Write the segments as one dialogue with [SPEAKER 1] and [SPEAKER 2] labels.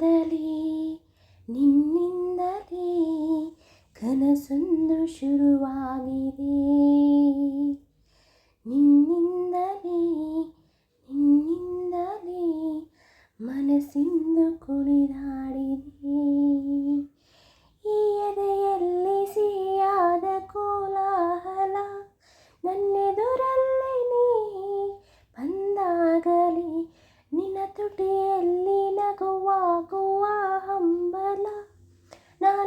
[SPEAKER 1] ನಿನ್ನಿಂದಲೇ ನಿನ್ನಿಂದಲೇ ಕನಸೊಂದು ಶುರುವಾಗಿದೆ. ನಿನ್ನಿಂದಲೇ ನಿನ್ನಿಂದಲೇ ಮನಸ್ಸಿಂದು ಕುಣಿದಾಡಿದೆ. ಈ ಎದೆಯಲ್ಲಿ ಸಿಹಿಯಾದ ಕೋಲಾಹಲ ನನ್ನೆದುರಲ್ಲಿ ನೀ ಬಂದಾಗಲಿ ನಿನ್ನ ತುಟಿಯಲ್ಲಿ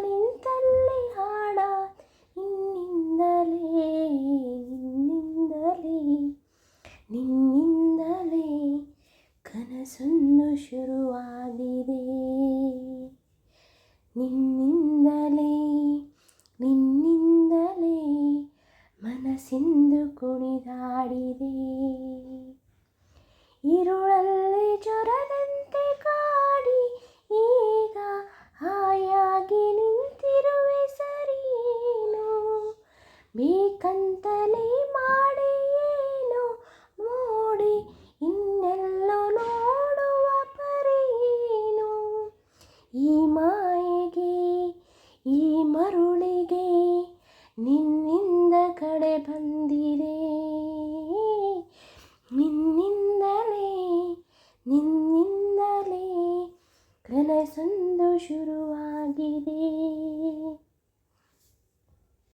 [SPEAKER 1] ನಿಂತಲ್ಲಿ ಹಾಡ ನಿನ್ನಿಂದಲೇ ನಿನ್ನಿಂದಲೇ ನಿನ್ನಿಂದಲೇ ಕನಸೊಂದು ಶುರುವಾಗಿದೆ. ನಿನ್ನಿಂದಲೇ ನಿನ್ನಿಂದಲೇ ಮನಸ್ಸಿಂದು ಕುಣಿದಾಡಿದೆ. ഇരുളൽ ಬೇಕಂತಲೇ ಮಾಡಿ ಏನು ನೋಡಿ, ಇನ್ನೆಲ್ಲೋ ನೋಡುವ ಪರಿಯೇನು? ಈ ಮಾಯೆಗೆ, ಈ ಮರುಳಿಗೆ ನಿನ್ನಿಂದ ಕಡೆ ಬಂದಿರೇ? ನಿನ್ನಿಂದಲೇ ನಿನ್ನಿಂದಲೇ ಕನಸೊಂದು ಶುರುವಾಗಿದೆ.